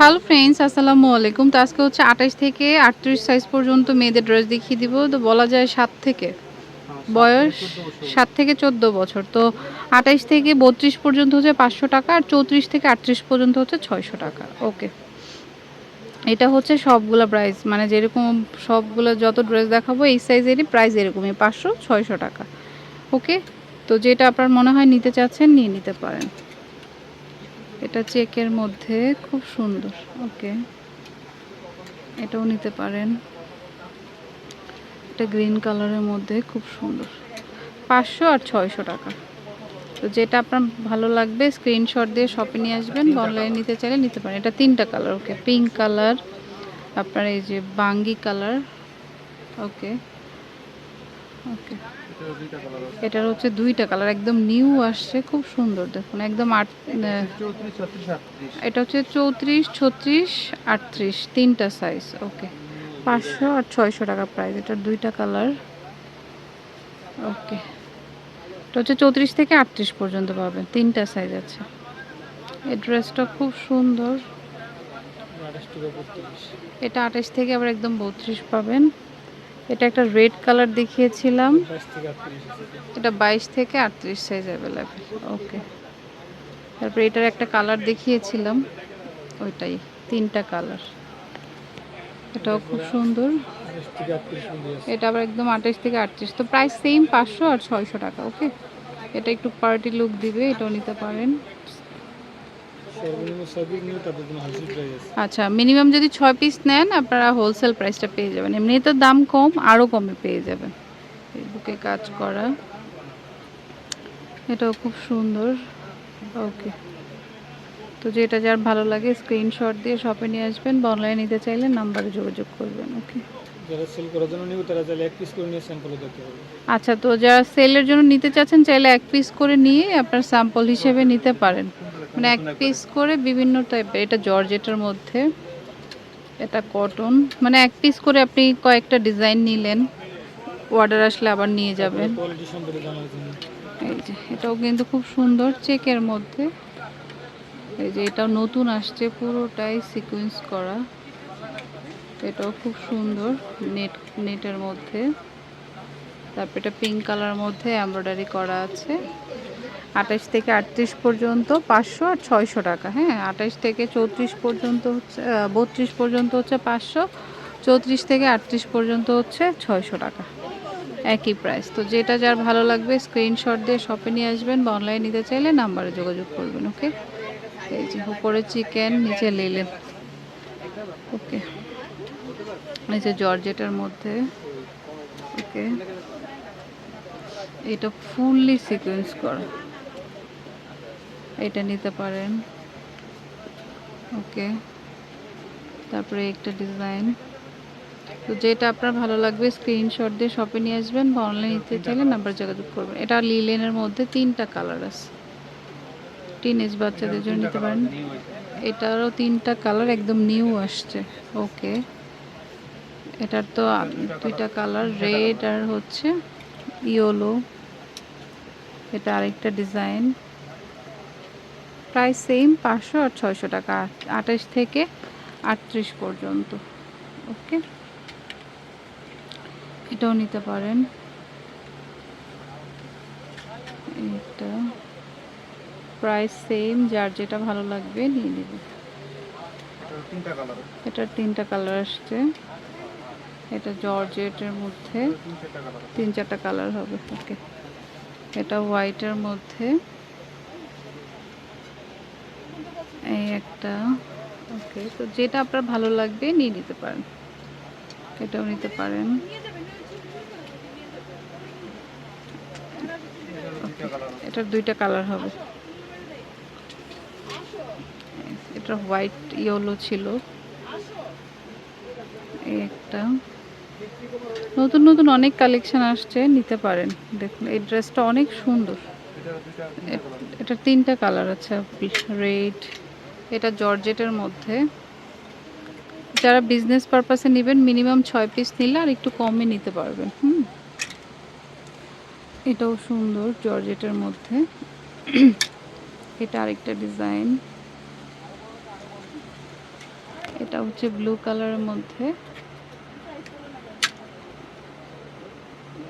Hello friends আসসালামু আলাইকুম। তো আজকে হচ্ছে আঠাশ থেকে আটত্রিশ সাইজ পর্যন্ত মেয়েদের ড্রেস দেখিয়ে দিব। তো বলা যায় সাত থেকে। বয়স সাত থেকে চোদ্দ বছর। তো আঠাইশ থেকে বত্রিশ পর্যন্ত হচ্ছে পাঁচশো টাকা আর চৌত্রিশ থেকে আটত্রিশ পর্যন্ত হচ্ছে ছয়শো টাকা। ওকে এটা হচ্ছে সবগুলো প্রাইস মানে যেরকম সবগুলো যত ড্রেস দেখাবো, এই সাইজেরই প্রাইস এরকমই, পাঁচশো, ছয়শো টাকা। ওকে তো যেটা আপনার মনে হয় নিতে চাচ্ছেন, নিয়ে নিতে পারেন। এটা চেকের মধ্যে খুব সুন্দর ওকে। এটাও নিতে পারেন। এটা গ্রিন কালারের মধ্যে খুব সুন্দর। পাঁচশো আর ছয়শো টাকা। তো যেটা আপনার ভালো লাগবে স্ক্রিনশট দিয়ে শপে নিয়ে আসবেন অনলাইনে নিতে চাইলে নিতে পারেন। এটা তিনটা কালার ওকে। পিঙ্ক কালার আপনার এই যে বাঙ্গি কালার ওকে। ওকে। এটার হচ্ছে দুইটা কালার, একদম নিউ আসছে, খুব সুন্দর, দেখুন, একদম আট এটা হচ্ছে চৌত্রিশ, ছত্রিশ, আটত্রিশ, তিনটা সাইজ ওকে পাঁচশো আর ছয়শো টাকা প্রাইস এটার দুইটা কালার ওকে এটা হচ্ছে চৌত্রিশ থেকে আটত্রিশ পর্যন্ত পাবেন, তিনটা সাইজ আছে। এই ড্রেসটা খুব সুন্দর। এটা আঠাশ থেকে আবার একদম বত্রিশ পাবেন। এটা একটা রেড কালার দেখিয়েছিলাম। এটা বাইশ থেকে আটত্রিশ সাইজ অ্যাভেলেবেল ওকে তারপরে এটার একটা কালার দেখিয়েছিলাম। ওইটাই, তিনটা কালার এটাও খুব সুন্দর। এটা আবার একদম আঠাশ থেকে আটত্রিশ। তো প্রায় সেম পাঁচশো আর ছয়শো টাকা ওকে এটা একটু পার্টি লুক দিবে, এটাও নিতে পারেন। আচ্ছা মিনিমাম যদি ছয় পিস নেন আপনারা হোলসেল প্রাইসটা পেয়ে যাবেন। এমনি তো দাম কম আরও কমে পেয়ে যাবেন। বুকে কাজ করা। এটাও খুব সুন্দর। ওকে তো যেটা যার ভালো লাগে স্ক্রিনশট দিয়ে শপে নিয়ে আসবেন বা অনলাইনে নিতে চাইলে নাম্বারে যোগাযোগ করবেন ওকে যারা সেল করার জন্য নিবে তারা চাইলে এক পিস করে নিয়ে স্যাম্পলে দেখতে পারবে। আচ্ছা তো যারা সেলের জন্য নিতে চাচ্ছেন চাইলে এক পিস করে নিয়ে আপনার স্যাম্পল হিসেবে নিতে পারেন। মানে এক পিস করে বিভিন্ন টাইপের এটা জর্জেটের মধ্যে এটা কটন মানে এক পিস করে আপনি কয়েকটা ডিজাইন নিলেন অর্ডার আসলে আবার নিয়ে যাবেন। এই যে এটাও কিন্তু খুব সুন্দর চেকের মধ্যে। এই যে এটাও নতুন আসছে পুরোটাই সিকোয়েন্স করা। এটাও খুব সুন্দর নেট নেটের মধ্যে। তারপর এটা পিঙ্ক কালার মধ্যে এমব্রয়ডারি করা আছে। আঠাশ থেকে আটত্রিশ পর্যন্ত পাঁচশো আর ছয়শো টাকা হ্যাঁ? আঠাশ থেকে চৌত্রিশ পর্যন্ত হচ্ছে বত্রিশ পর্যন্ত হচ্ছে পাঁচশো, চৌত্রিশ থেকে আটত্রিশ পর্যন্ত হচ্ছে ছয়শো টাকা। একই প্রাইস তো যেটা যার ভালো লাগবে স্ক্রিনশট দিয়ে শপে নিয়ে আসবেন বা অনলাইন নিতে চাইলে নাম্বারে যোগাযোগ করবেন ওকে এই যে উপরে চিকেন নিচে লিলেন ওকে যে জর্জেটের মধ্যে ওকে এটা ফুললি সিকোয়েন্স করা। এটা নিতে পারেন। ওকে। তারপরে একটা ডিজাইন। তো যেটা আপনার ভালো লাগবে স্ক্রিনশট দিয়ে শপে নিয়ে আসবেন বা অনলাইন নিতে চাইলে নাম্বার যোগাযোগ করবেন। এটা লিলেনের মধ্যে তিনটা কালার আছে। টিনেজ বাচ্চাদের জন্য নিতে পারেন। এটারও তিনটা কালার একদম নিউ আসছে। ওকে। এটার তো দুইটা কালার রেড আর হচ্ছে ইয়োলো এটা আরেকটা ডিজাইন প্রাইস সেম পাঁচশো আর ছয়শো টাকা আঠাশ থেকে আটত্রিশ পর্যন্ত। ওকে? এটাও নিতে পারেন। এটা প্রাইস সেম যার যেটা ভালো লাগবে নিয়ে নেবে এটার তিনটা কালার আসছে। এটা জর্জেটের মধ্যে তিন চারটা কালার হবে। ওকে। এটা হোয়াইটের মধ্যে এই একটা। ওকে তো যেটা আপনার ভালো লাগবে নিয়ে নিতে পারেন। এটাও নিতে পারেন। এটার দুইটা কালার হবে। এটা হোয়াইট ইয়েলো ছিল। এই একটা। নতুন নতুন অনেক কালেকশন আসছে, নিতে পারেন। দেখুন, এই ড্রেসটা অনেক সুন্দর। এ- এটার তিনটা কালার আছে রেড এটা জর্জেটের মধ্যে। যারা বিজনেস পারপাসে নেবেন মিনিমাম ছয় পিস নিলে আর একটু কমে নিতে পারবেন, হুম? এটাও সুন্দর জর্জেটের মধ্যে। এটা আরেকটা ডিজাইন এটা হচ্ছে ব্লু কালারের মধ্যে।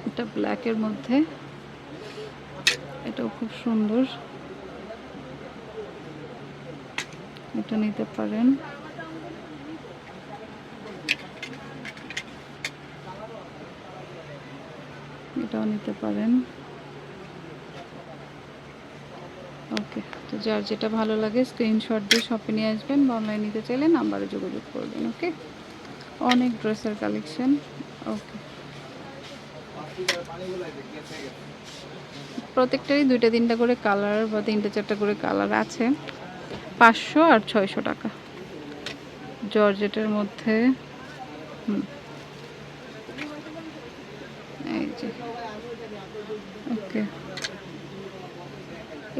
এটা ব্ল্যাকের মধ্যে। এটাও খুব সুন্দর। এটা নিতে পারেন। এটাও নিতে পারেন। ওকে, তো যার যেটা ভালো লাগে স্ক্রিনশট দিয়ে শপে নিয়ে আসবেন বা অনলাইন নিতে চাইলে নাম্বারে যোগাযোগ করবেন, ওকে? অনেক ড্রেসের কালেকশন ওকে। প্রত্যেকটারই দুইটা তিনটা করে কালার বা তিনটা চারটা করে কালার আছে। পাঁচশো আর ছয়শো টাকা। জর্জেটের মধ্যে এই যে ওকে।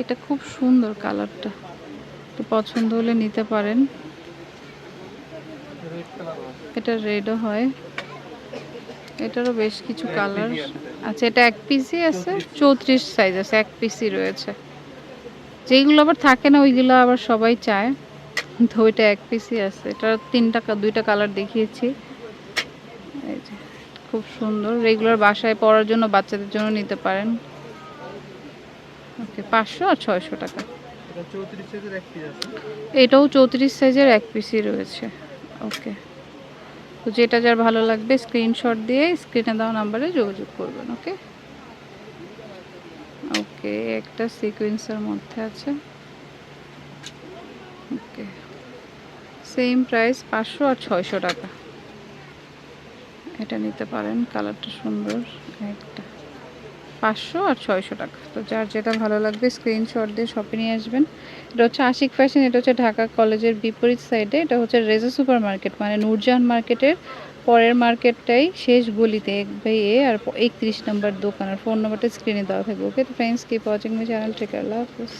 এটা খুব সুন্দর কালারটা। তো পছন্দ হলে নিতে পারেন। এটা রেডও হয়। এটারও বেশ কিছু কালার। আচ্ছা এটা এক পিসই আছে? চৌত্রিশ সাইজ আছে এক পিসই রয়েছে। যেইগুলো আবার থাকে না ওইগুলো আবার সবাই চায়। তো ওইটা এক পিসই আছে। এটা তিনটা দুইটা কালার দেখিয়েছি। খুব সুন্দর। রেগুলার বাসায় পরার জন্য বাচ্চাদের জন্য নিতে পারেন। ওকে পাঁচশো আর ছয়শো টাকা। এটা চৌত্রিশ সাইজের এক পিস আছে। এটাও চৌত্রিশ সাইজের এক পিসই রয়েছে। ওকে। তো যেটা যার ভালো লাগবে স্ক্রিনশট দিয়ে স্ক্রিনে দেওয়া নাম্বারে যোগাযোগ করবেন ওকে? ওকে, একটা সিকোয়েন্সের মধ্যে আছে। ওকে সেম প্রাইস পাঁচশো আর ছয়শো টাকা। এটা নিতে পারেন, কালারটা সুন্দর, একটা। পাঁচশো আর ছয়শো টাকা। তো যার যেটা ভালো লাগবে স্ক্রিনশট দিয়ে শপে নিয়ে আসবেন। এটা হচ্ছে আশিক ফ্যাশন এটা হচ্ছে ঢাকা কলেজের বিপরীত সাইডে এটা হচ্ছে রেজা সুপার মার্কেট মানে নূরজাহান মার্কেটের পরের মার্কেটটাই শেষ গলিতে এক এ আর একত্রিশ নম্বর দোকান আর ফোন নম্বরটা স্ক্রিনে দেওয়া থাকবে। ওকে তো friends keep watching my channel take Allah Hafiz.